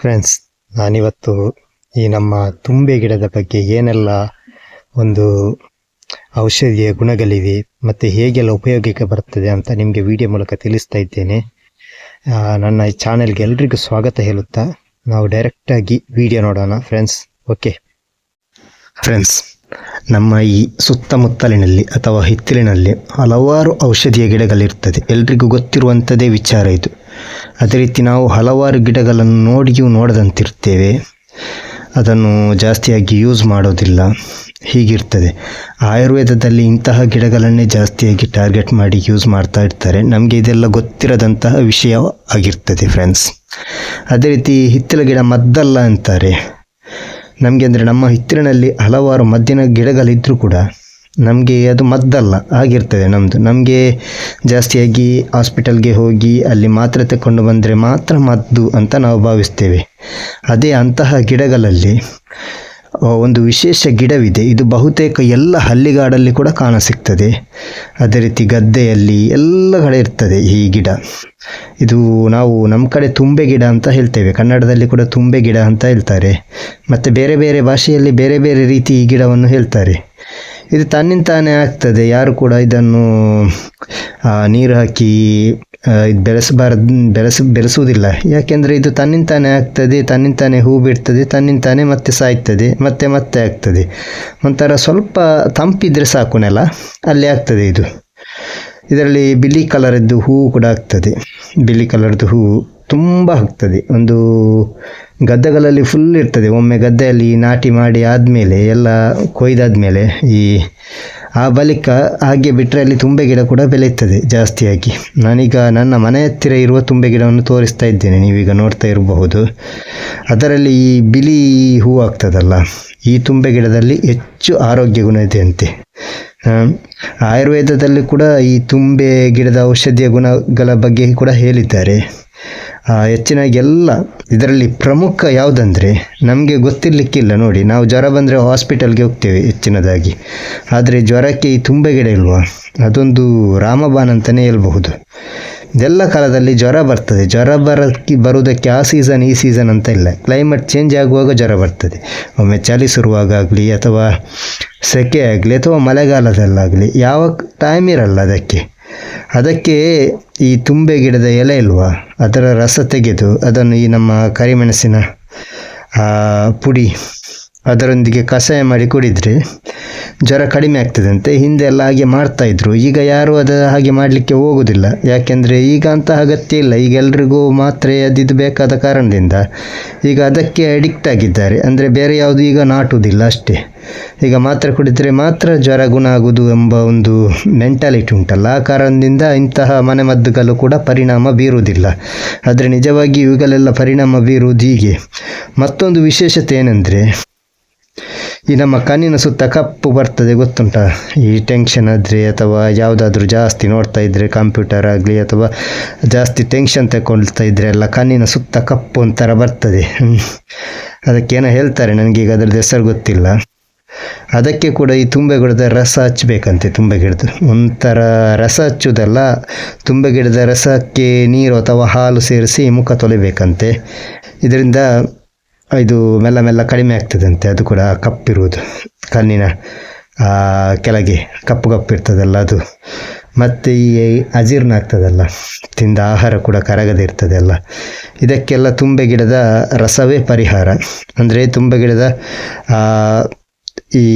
Friends ನಾನಿವತ್ತು ಈ ನಮ್ಮ ತುಂಬೆ ಗಿಡದ ಬಗ್ಗೆ ಏನೆಲ್ಲ ಒಂದು ಔಷಧಿಯ ಗುಣಗಳಿವೆ ಮತ್ತು ಹೇಗೆಲ್ಲ ಉಪಯೋಗಕ್ಕೆ ಬರ್ತದೆ ಅಂತ ನಿಮಗೆ ವಿಡಿಯೋ ಮೂಲಕ ತಿಳಿಸ್ತಾ ಇದ್ದೇನೆ. ನನ್ನ ಈ ಚಾನೆಲ್ಗೆ ಎಲ್ರಿಗೂ ಸ್ವಾಗತ ಹೇಳುತ್ತಾ, ನಾವು ಡೈರೆಕ್ಟಾಗಿ ವಿಡಿಯೋ ನೋಡೋಣ ಫ್ರೆಂಡ್ಸ್ ಓಕೆ ಫ್ರೆಂಡ್ಸ್ ನಮ್ಮ ಈ ಸುತ್ತಮುತ್ತಲಿನಲ್ಲಿ ಅಥವಾ ಹಿತ್ತಲಿನಲ್ಲಿ ಹಲವಾರು ಔಷಧಿಯ ಗಿಡಗಳಿರ್ತದೆ. ಎಲ್ರಿಗೂ ಗೊತ್ತಿರುವಂಥದ್ದೇ ವಿಚಾರ ಇದು. ಅದೇ ರೀತಿ ನಾವು ಹಲವಾರು ಗಿಡಗಳನ್ನು ನೋಡಿಯೂ ನೋಡದಂತಿರ್ತೇವೆ. ಅದನ್ನು ಜಾಸ್ತಿಯಾಗಿ ಯೂಸ್ ಮಾಡೋದಿಲ್ಲ. ಹೀಗಿರ್ತದೆ. ಆಯುರ್ವೇದದಲ್ಲಿ ಇಂತಹ ಗಿಡಗಳನ್ನೇ ಜಾಸ್ತಿಯಾಗಿ ಟಾರ್ಗೆಟ್ ಮಾಡಿ ಯೂಸ್ ಮಾಡ್ತಾ ಇರ್ತಾರೆ. ನಮಗೆ ಇದೆಲ್ಲ ಗೊತ್ತಿರದಂತಹ ವಿಷಯ ಆಗಿರ್ತದೆ ಫ್ರೆಂಡ್ಸ್ ಅದೇ ರೀತಿ ಹಿತ್ತಲ ಗಿಡ ಮದ್ದಲ್ಲ ಅಂತಾರೆ. ನಮಗೆ ಅಂದರೆ ನಮ್ಮ ಹಿತ್ತಲಿನಲ್ಲಿ ಹಲವಾರು ಮದ್ದಿನ ಗಿಡಗಳಿದ್ದರೂ ಕೂಡ ನಮಗೆ ಅದು ಮದ್ದಲ್ಲ, ಆಗಿರ್ತದೆ ನಮ್ಮದು ನಮಗೆ ಜಾಸ್ತಿಯಾಗಿ ಹಾಸ್ಪಿಟಲ್ಗೆ ಹೋಗಿ ಅಲ್ಲಿ ಮಾತ್ರೆ ತಗೊಂಡು ಬಂದರೆ ಮಾತ್ರ ಮದ್ದು ಅಂತ ನಾವು ಭಾವಿಸ್ತೇವೆ. ಅದೇ ಅಂತಹ ಗಿಡಗಳಲ್ಲಿ ಒಂದು ವಿಶೇಷ ಗಿಡವಿದೆ. ಇದು ಬಹುತೇಕ ಎಲ್ಲ ಹಳ್ಳಿಗಾಡಲ್ಲಿ ಕೂಡ ಕಾಣಸಿಗ್ತದೆ. ಅದೇ ರೀತಿ ಗದ್ದೆಯಲ್ಲಿ ಎಲ್ಲ ಕಡೆ ಇರ್ತದೆ ಈ ಗಿಡ. ಇದು ನಾವು ನಮ್ಮ ಕಡೆ ತುಂಬೆ ಗಿಡ ಅಂತ ಹೇಳ್ತೇವೆ. ಕನ್ನಡದಲ್ಲಿ ಕೂಡ ತುಂಬೆ ಗಿಡ ಅಂತ ಹೇಳ್ತಾರೆ. ಮತ್ತು ಬೇರೆ ಬೇರೆ ಭಾಷೆಯಲ್ಲಿ ಬೇರೆ ಬೇರೆ ರೀತಿ ಈ ಗಿಡವನ್ನು ಹೇಳ್ತಾರೆ. ಇದು ತನ್ನಿಂತಾನೇ ಆಗ್ತದೆ. ಯಾರು ಕೂಡ ಇದನ್ನು ನೀರು ಹಾಕಿ ಇದು ಬೆಳೆಸಬಾರ್ದು, ಬೆಳೆಸ, ಬೆಳೆಸುವುದಿಲ್ಲ. ಯಾಕೆಂದರೆ ಇದು ತನ್ನಿಂತಾನೇ ಆಗ್ತದೆ ತನ್ನಿಂತಾನೇ ಹೂ ಬಿಡ್ತದೆ ತನ್ನಿಂತಾನೇ ಮತ್ತೆ ಸಾಯ್ತದೆ, ಮತ್ತೆ ಮತ್ತೆ ಆಗ್ತದೆ. ಒಂಥರ ಸ್ವಲ್ಪ ತಂಪಿದ್ರೆ ಸಾಕು ನೆಲ, ಅಲ್ಲಿ ಆಗ್ತದೆ ಇದು. ಇದರಲ್ಲಿ ಬಿಳಿ ಕಲರದ್ದು ಹೂವು ಕೂಡ ಆಗ್ತದೆ. ಬಿಳಿ ಕಲರ್ದು ಹೂವು ತುಂಬ ಆಗ್ತದೆ. ಒಂದು ಗದ್ದೆಗಳಲ್ಲಿ ಫುಲ್ ಇರ್ತದೆ. ಒಮ್ಮೆ ಗದ್ದೆಯಲ್ಲಿ ನಾಟಿ ಮಾಡಿ ಆದಮೇಲೆ, ಎಲ್ಲ ಕೊಯ್ದಾದ್ಮೇಲೆ ಈ, ಆ ಬಳಿಕ ಹಾಗೆ ಬಿಟ್ಟರೆ ಅಲ್ಲಿ ತುಂಬೆ ಗಿಡ ಕೂಡ ಬೆಳೆಯುತ್ತದೆ ಜಾಸ್ತಿಯಾಗಿ. ನಾನೀಗ ನನ್ನ ಮನೆ ಹತ್ತಿರ ಇರುವ ತುಂಬೆ ಗಿಡವನ್ನು ತೋರಿಸ್ತಾ ಇದ್ದೇನೆ. ನೀವೀಗ ನೋಡ್ತಾ ಇರಬಹುದು. ಅದರಲ್ಲಿ ಈ ಬಿಳಿ ಹೂ ಆಗ್ತದಲ್ಲ, ಈ ತುಂಬೆ ಗಿಡದಲ್ಲಿ ಹೆಚ್ಚು ಆರೋಗ್ಯ ಗುಣ ಇದೆ ಅಂತೆ. ಆಯುರ್ವೇದದಲ್ಲಿ ಕೂಡ ಈ ತುಂಬೆ ಗಿಡದ ಔಷಧಿಯ ಗುಣಗಳ ಬಗ್ಗೆ ಕೂಡ ಹೇಳಿದ್ದಾರೆ. ಹೆಚ್ಚಿನ ಎಲ್ಲ ಇದರಲ್ಲಿ ಪ್ರಮುಖ ಯಾವುದಂದರೆ ನಮಗೆ ಗೊತ್ತಿರಲಿಕ್ಕಿಲ್ಲ ನೋಡಿ. ನಾವು ಜ್ವರ ಬಂದರೆ ಹಾಸ್ಪಿಟಲ್ಗೆ ಹೋಗ್ತೇವೆ ಹೆಚ್ಚಿನದಾಗಿ. ಆದರೆ ಜ್ವರಕ್ಕೆ ಈ ತುಂಬೆ ಗಿಡ ಇಲ್ವಾ? ಅದೊಂದು ರಾಮಬಾನ್ ಅಂತಲೇ ಹೇಳ್ಬಹುದು. ಎಲ್ಲ ಕಾಲದಲ್ಲಿ ಜ್ವರ ಬರ್ತದೆ. ಜ್ವರ ಬರೋಕ್ಕೆ ಬರುವುದಕ್ಕೆ ಆ ಸೀಸನ್ ಈ ಸೀಸನ್ ಅಂತ ಇಲ್ಲ. ಕ್ಲೈಮೇಟ್ ಚೇಂಜ್ ಆಗುವಾಗ ಜ್ವರ ಬರ್ತದೆ. ಒಮ್ಮೆ ಚಳಿ ಶುರುವಾಗಲಿ ಅಥವಾ ಸೆಕೆ ಆಗಲಿ ಅಥವಾ ಮಳೆಗಾಲದಲ್ಲಾಗಲಿ, ಯಾವ ಟೈಮ್ ಇರಲ್ಲ ಅದಕ್ಕೆ. ಅದಕ್ಕೆ ಈ ತುಂಬೆ ಗಿಡದ ಎಲೆ ಇಲ್ವಾ, ಅದರ ರಸ ತೆಗೆದು ಅದನ್ನು ಈ ನಮ್ಮ ಕರಿಮೆಣಸಿನ ಪುಡಿ ಅದರೊಂದಿಗೆ ಕಷಾಯ ಮಾಡಿ ಕುಡಿದರೆ ಜ್ವರ ಕಡಿಮೆ ಆಗ್ತದಂತೆ. ಹಿಂದೆ ಎಲ್ಲ ಹಾಗೆ ಮಾಡ್ತಾ ಇದ್ರು. ಈಗ ಯಾರು ಅದು ಹಾಗೆ ಮಾಡಲಿಕ್ಕೆ ಹೋಗುದಿಲ್ಲ. ಯಾಕೆಂದರೆ ಈಗ ಅಂತಹ ಅಗತ್ಯ ಇಲ್ಲ. ಈಗ ಎಲ್ರಿಗೂ ಮಾತ್ರೆ ಅದಿದು ಬೇಕಾದ ಕಾರಣದಿಂದ ಈಗ ಅದಕ್ಕೆ ಅಡಿಕ್ಟ್ ಆಗಿದ್ದಾರೆ. ಅಂದರೆ ಬೇರೆ ಯಾವುದು ಈಗ ನಾಟುವುದಿಲ್ಲ ಅಷ್ಟೇ. ಈಗ ಮಾತ್ರೆ ಕುಡಿದರೆ ಮಾತ್ರ ಜ್ವರ ಗುಣ ಆಗುವುದು ಎಂಬ ಒಂದು ಮೆಂಟಾಲಿಟಿ ಉಂಟಲ್ಲ. ಆ ಕಾರಣದಿಂದ ಇಂತಹ ಮನೆಮದ್ದುಗಳು ಕೂಡ ಪರಿಣಾಮ ಬೀರುವುದಿಲ್ಲ. ಆದರೆ ನಿಜವಾಗಿ ಇವುಗಳೆಲ್ಲ ಪರಿಣಾಮ ಬೀರುವುದು ಹೀಗೆ. ಮತ್ತೊಂದು ವಿಶೇಷತೆ ಏನೆಂದರೆ ಈ ನಮ್ಮ ಕಣ್ಣಿನ ಸುತ್ತ ಕಪ್ಪು ಬರ್ತದೆ ಗೊತ್ತುಂಟ? ಈ ಟೆನ್ಷನ್ ಆದರೆ ಅಥವಾ ಯಾವುದಾದ್ರೂ ಜಾಸ್ತಿ ನೋಡ್ತಾ ಇದ್ದರೆ ಕಂಪ್ಯೂಟರ್ ಆಗಲಿ ಅಥವಾ ಜಾಸ್ತಿ ಟೆನ್ಷನ್ ತಗೊಳ್ತಾ ಇದ್ದರೆ ಎಲ್ಲ ಕಣ್ಣಿನ ಸುತ್ತ ಕಪ್ಪು ಒಂಥರ ಬರ್ತದೆ. ಅದಕ್ಕೇನೋ ಹೇಳ್ತಾರೆ ನನಗೆ ಈಗ ಅದ್ರದ್ದು ಹೆಸರು ಗೊತ್ತಿಲ್ಲ. ಅದಕ್ಕೆ ಕೂಡ ಈ ತುಂಬೆ ಗಿಡದ ರಸ ಹಚ್ಚಬೇಕಂತೆ ತುಂಬೆ ಗಿಡದ ಒಂಥರ ರಸ ಹಚ್ಚುವುದಲ್ಲ ತುಂಬೆ ಗಿಡದ ರಸಕ್ಕೆ ನೀರು ಅಥವಾ ಹಾಲು ಸೇರಿಸಿ ಮುಖ ತೊಳಿಬೇಕಂತೆ. ಇದರಿಂದ ಇದು ಮೆಲ್ಲ ಮೆಲ್ಲ ಕಡಿಮೆ ಆಗ್ತದಂತೆ, ಅದು ಕೂಡ ಕಪ್ಪಿರುವುದು, ಕಣ್ಣಿನ ಕೆಳಗೆ ಕಪ್ಪು ಕಪ್ಪು ಇರ್ತದಲ್ಲ ಅದು. ಮತ್ತು ಈ ಅಜೀರ್ಣ ಆಗ್ತದಲ್ಲ, ತಿಂದ ಆಹಾರ ಕೂಡ ಕರಗದೆ ಇರ್ತದಲ್ಲ ಇದಕ್ಕೆಲ್ಲ ತುಂಬೆ ಗಿಡದ ರಸವೇ ಪರಿಹಾರ. ಅಂದರೆ ತುಂಬೆ ಗಿಡದ ಈ,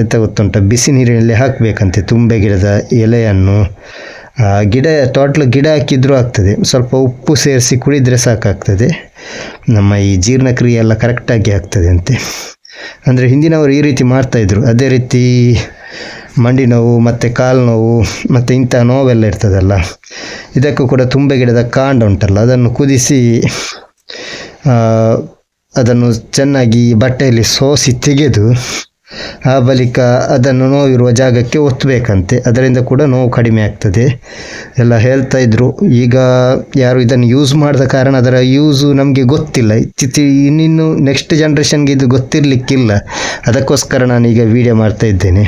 ಎಂತ ಗೊತ್ತುಂಟ, ಬಿಸಿ ನೀರಿನಲ್ಲಿ ಹಾಕಬೇಕಂತೆ, ತುಂಬೆ ಗಿಡದ ಎಲೆಯನ್ನು ಗಿಡ, ತೋಟ್ಲ ಗಿಡ ಹಾಕಿದ್ರೂ ಆಗ್ತದೆ. ಸ್ವಲ್ಪ ಉಪ್ಪು ಸೇರಿಸಿ ಕುಡಿದರೆ ಸಾಕಾಗ್ತದೆ. ನಮ್ಮ ಈ ಜೀರ್ಣಕ್ರಿಯೆ ಎಲ್ಲ ಕರೆಕ್ಟಾಗಿ ಆಗ್ತದೆ ಅಂತೆ. ಅಂದರೆ ಹಿಂದಿನವರು ಈ ರೀತಿ ಮಾಡ್ತಾಯಿದ್ರು ಅದೇ ರೀತಿ ಮಂಡಿ ನೋವು, ಮತ್ತು ಕಾಲು ನೋವು, ಮತ್ತು ಇಂಥ ನೋವೆಲ್ಲ ಇರ್ತದಲ್ಲ. ಇದಕ್ಕೂ ಕೂಡ ತುಂಬೆ ಗಿಡದ ಕಾಂಡ ಉಂಟಲ್ಲ, ಅದನ್ನು ಕುದಿಸಿ ಅದನ್ನು ಚೆನ್ನಾಗಿ ಬಟ್ಟೆಯಲ್ಲಿ ಸೋಸಿ ತೆಗೆದು ಆ ಬಳಿಕ ಅದನ್ನು ನೋವಿರುವ ಜಾಗಕ್ಕೆ ಒತ್ತಬೇಕಂತೆ. ಅದರಿಂದ ಕೂಡ ನೋವು ಕಡಿಮೆ ಆಗ್ತದೆ. ಎಲ್ಲ ಹೇಳ್ತಾ ಇದ್ರು. ಈಗ ಯಾರು ಇದನ್ನು ಯೂಸ್ ಮಾಡಿದ ಕಾರಣ ಅದರ ಯೂಸು ನಮಗೆ ಗೊತ್ತಿಲ್ಲ. ಇತ್ತೀಚಿ ಇನ್ನಿನ್ನು ನೆಕ್ಸ್ಟ್ ಜನ್ರೇಷನ್ಗೆ ಇದು ಗೊತ್ತಿರಲಿಕ್ಕಿಲ್ಲ. ಅದಕ್ಕೋಸ್ಕರ ನಾನು ಈಗ ವಿಡಿಯೋ ಮಾಡ್ತಾ ಇದ್ದೇನೆ.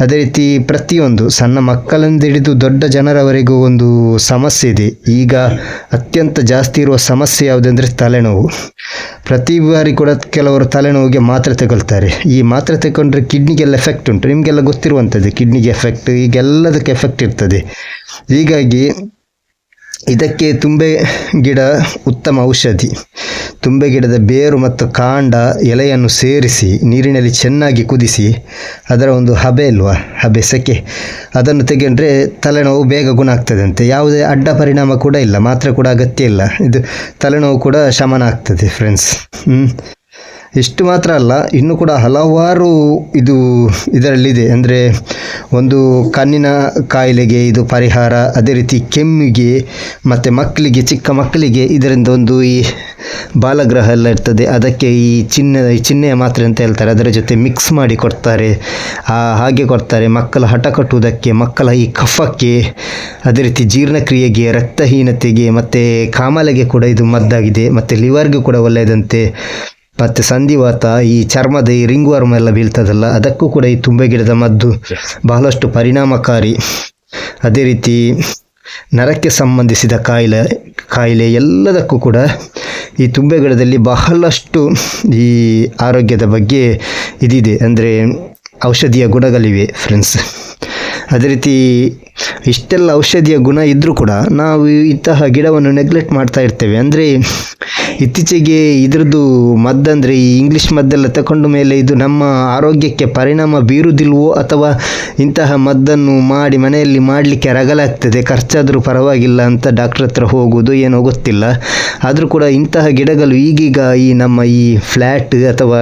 ಅದೇ ರೀತಿ ಪ್ರತಿಯೊಂದು ಸಣ್ಣ ಮಕ್ಕಳಿಂದ ಹಿಡಿದು ದೊಡ್ಡ ಜನರವರೆಗೂ ಒಂದು ಸಮಸ್ಯೆ ಇದೆ. ಈಗ ಅತ್ಯಂತ ಜಾಸ್ತಿ ಇರುವ ಸಮಸ್ಯೆ ಯಾವುದಂದರೆ ತಲೆನೋವು. ಪ್ರತಿ ಬಾರಿ ಕೂಡ ಕೆಲವರು ತಲೆನೋವಿಗೆ ಮಾತ್ರೆ ತಗೊಳ್ತಾರೆ. ಈ ಮಾತ್ರೆ ತಗೊಂಡ್ರೆ ಕಿಡ್ನಿಗೆಲ್ಲ ಎಫೆಕ್ಟ್ ಉಂಟು. ನಿಮಗೆಲ್ಲ ಗೊತ್ತಿರುವಂಥದ್ದು ಕಿಡ್ನಿಗೆ ಎಫೆಕ್ಟ್ ಈಗೆಲ್ಲದಕ್ಕೆ ಎಫೆಕ್ಟ್ ಇರ್ತದೆ. ಹೀಗಾಗಿ ಇದಕ್ಕೆ ತುಂಬೆ ಗಿಡ ಉತ್ತಮ ಔಷಧಿ. ತುಂಬೆ ಗಿಡದ ಬೇರು ಮತ್ತು ಕಾಂಡ ಎಲೆಯನ್ನು ಸೇರಿಸಿ, ನೀರಿನಲ್ಲಿ ಚೆನ್ನಾಗಿ ಕುದಿಸಿ, ಅದರ ಒಂದು ಹಬೆ ಇಲ್ವಾ, ಹಬೆ ಸೆಕೆ, ಅದನ್ನು ತೆಗೆಂಡ್ರೆ ತಲೆನೋವು ಬೇಗ ಗುಣ ಆಗ್ತದಂತೆ ಯಾವುದೇ ಅಡ್ಡ ಪರಿಣಾಮ ಕೂಡ ಇಲ್ಲ, ಮಾತ್ರ ಕೂಡ ಅಗತ್ಯ ಇಲ್ಲ. ಇದು ತಲೆನೋವು ಕೂಡ ಶಮನ ಆಗ್ತದೆ ಫ್ರೆಂಡ್ಸ್ ಹ್ಞೂ ಇಷ್ಟು ಮಾತ್ರ ಅಲ್ಲ, ಇನ್ನು ಕೂಡ ಹಲವಾರು ಇದು ಇದರಲ್ಲಿದೆ. ಅಂದರೆ ಒಂದು ಕಣ್ಣಿನ ಕಾಯಿಲೆಗೆ ಇದು ಪರಿಹಾರ, ಅದೇ ರೀತಿ ಕೆಮ್ಮಿಗೆ ಮತ್ತು ಮಕ್ಕಳಿಗೆ, ಚಿಕ್ಕ ಮಕ್ಕಳಿಗೆ ಇದರಿಂದ ಒಂದು ಈ ಬಾಲಗ್ರಹ ಎಲ್ಲ ಇರ್ತದೆ. ಅದಕ್ಕೆ ಈ ಚಿನ್ನ, ಈ ಚಿಹ್ನೆಯ ಮಾತ್ರೆ ಅಂತ ಹೇಳ್ತಾರೆ. ಅದರ ಜೊತೆ ಮಿಕ್ಸ್ ಮಾಡಿ ಕೊಡ್ತಾರೆ. ಹಾಗೆ ಕೊಡ್ತಾರೆ. ಮಕ್ಕಳ ಹಠ ಕಟ್ಟುವುದಕ್ಕೆ, ಮಕ್ಕಳ ಈ ಕಫಕ್ಕೆ, ಅದೇ ರೀತಿ ಜೀರ್ಣಕ್ರಿಯೆಗೆ, ರಕ್ತಹೀನತೆಗೆ, ಮತ್ತು ಕಾಮಲೆಗೆ ಕೂಡ ಇದು ಮದ್ದಾಗಿದೆ. ಮತ್ತು ಲಿವರ್ಗೂ ಕೂಡ ಒಳ್ಳೆಯದಂತೆ. ಮತ್ತು ಸಂಧಿವಾತ ಈ ಚರ್ಮದ ಈ ರಿಂಗ್ ವರ್ಮ್ ಎಲ್ಲ ಬೀಳ್ತದಲ್ಲ, ಅದಕ್ಕೂ ಕೂಡ ಈ ತುಂಬೆ ಗಿಡದ ಮದ್ದು ಬಹಳಷ್ಟು ಪರಿಣಾಮಕಾರಿ. ಅದೇ ರೀತಿ ನರಕ್ಕೆ ಸಂಬಂಧಿಸಿದ ಕಾಯಿಲೆ ಕಾಯಿಲೆ ಎಲ್ಲದಕ್ಕೂ ಕೂಡ ಈ ತುಂಬೆ ಗಿಡದಲ್ಲಿ ಬಹಳಷ್ಟು ಈ ಆರೋಗ್ಯದ ಬಗ್ಗೆ ಇದಿದೆ. ಅಂದರೆ ಔಷಧಿಯ ಗುಣಗಳಿವೆ ಫ್ರೆಂಡ್ಸ್ ಅದೇ ರೀತಿ ಇಷ್ಟೆಲ್ಲ ಔಷಧಿಯ ಗುಣ ಇದ್ದರೂ ಕೂಡ ನಾವು ಇಂತಹ ಗಿಡವನ್ನು ನೆಗ್ಲೆಕ್ಟ್ ಮಾಡ್ತಾ ಇರ್ತೇವೆ. ಅಂದರೆ ಇತ್ತೀಚೆಗೆ ಇದರದ್ದು ಮದ್ದಂದರೆ ಈ ಇಂಗ್ಲೀಷ್ ಮದ್ದೆಲ್ಲ ತಗೊಂಡ ಮೇಲೆ ಇದು ನಮ್ಮ ಆರೋಗ್ಯಕ್ಕೆ ಪರಿಣಾಮ ಬೀರುವುದಿಲ್ವೋ ಅಥವಾ ಇಂತಹ ಮದ್ದನ್ನು ಮಾಡಿ ಮನೆಯಲ್ಲಿ ಮಾಡಲಿಕ್ಕೆ ರಗಲಾಗ್ತದೆ, ಖರ್ಚಾದರೂ ಪರವಾಗಿಲ್ಲ ಅಂತ ಡಾಕ್ಟ್ರ್ ಹತ್ರ ಹೋಗುವುದು ಏನೋ ಗೊತ್ತಿಲ್ಲ. ಆದರೂ ಕೂಡ ಇಂತಹ ಗಿಡಗಳು ಈಗೀಗ ಈ ನಮ್ಮ ಈ ಫ್ಲ್ಯಾಟ್ ಅಥವಾ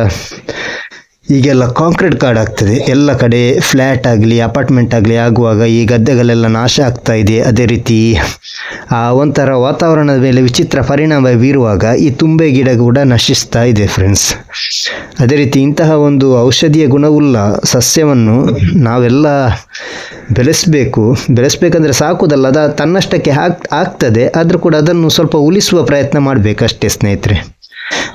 ಈಗೆಲ್ಲ ಕಾಂಕ್ರೀಟ್ ಕಾರ್ಡ್ ಆಗ್ತದೆ. ಎಲ್ಲ ಕಡೆ ಫ್ಲ್ಯಾಟ್ ಆಗಲಿ, ಅಪಾರ್ಟ್ಮೆಂಟ್ ಆಗಲಿ ಆಗುವಾಗ ಈ ಗದ್ದೆಗಳೆಲ್ಲ ನಾಶ ಆಗ್ತಾ ಇದೆ. ಅದೇ ರೀತಿ ಆ ಒಂಥರ ವಾತಾವರಣದ ಮೇಲೆ ವಿಚಿತ್ರ ಪರಿಣಾಮ ಬೀರುವಾಗ ಈ ತುಂಬೆ ಗಿಡ ಕೂಡ ನಶಿಸ್ತಾ ಇದೆ ಫ್ರೆಂಡ್ಸ್ ಅದೇ ರೀತಿ ಇಂತಹ ಒಂದು ಔಷಧೀಯ ಗುಣವುಳ್ಳ ಸಸ್ಯವನ್ನು ನಾವೆಲ್ಲ ಬೆಳೆಸಬೇಕು. ಬೆಳೆಸಬೇಕಂದ್ರೆ ಸಾಕುದಲ್ಲ, ಅದು ತನ್ನಷ್ಟಕ್ಕೆ ಆಗ್ ಆಗ್ತದೆ. ಆದರೂ ಕೂಡ ಅದನ್ನು ಸ್ವಲ್ಪ ಉಳಿಸುವ ಪ್ರಯತ್ನ ಮಾಡಬೇಕಷ್ಟೇ ಸ್ನೇಹಿತರೆ.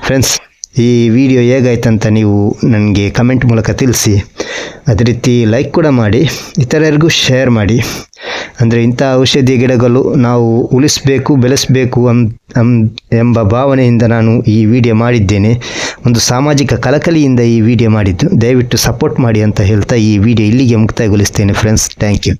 ಫ್ರೆಂಡ್ಸ್ ಈ ವಿಡಿಯೋ ಹೇಗಾಯ್ತಂತ ನೀವು ನನಗೆ ಕಮೆಂಟ್ ಮೂಲಕ ತಿಳಿಸಿ. ಅದೇ ರೀತಿ ಲೈಕ್ ಕೂಡ ಮಾಡಿ, ಇತರರಿಗೂ ಶೇರ್ ಮಾಡಿ. ಅಂದರೆ ಇಂಥ ಔಷಧಿ ಗಿಡಗಳು ನಾವು ಉಳಿಸಬೇಕು, ಬೆಳೆಸಬೇಕು ಎಂಬ ಭಾವನೆಯಿಂದ ನಾನು ಈ ವಿಡಿಯೋ ಮಾಡಿದ್ದೇನೆ. ಒಂದು ಸಾಮಾಜಿಕ ಕಲಕಲಿಯಿಂದ ಈ ವಿಡಿಯೋ ಮಾಡಿದ್ದು. ದಯವಿಟ್ಟು ಸಪೋರ್ಟ್ ಮಾಡಿ ಅಂತ ಹೇಳ್ತಾ ಈ ವಿಡಿಯೋ ಇಲ್ಲಿಗೆ ಮುಕ್ತಾಯಗೊಳಿಸ್ತೇನೆ ಫ್ರೆಂಡ್ಸ್ ಥ್ಯಾಂಕ್ ಯು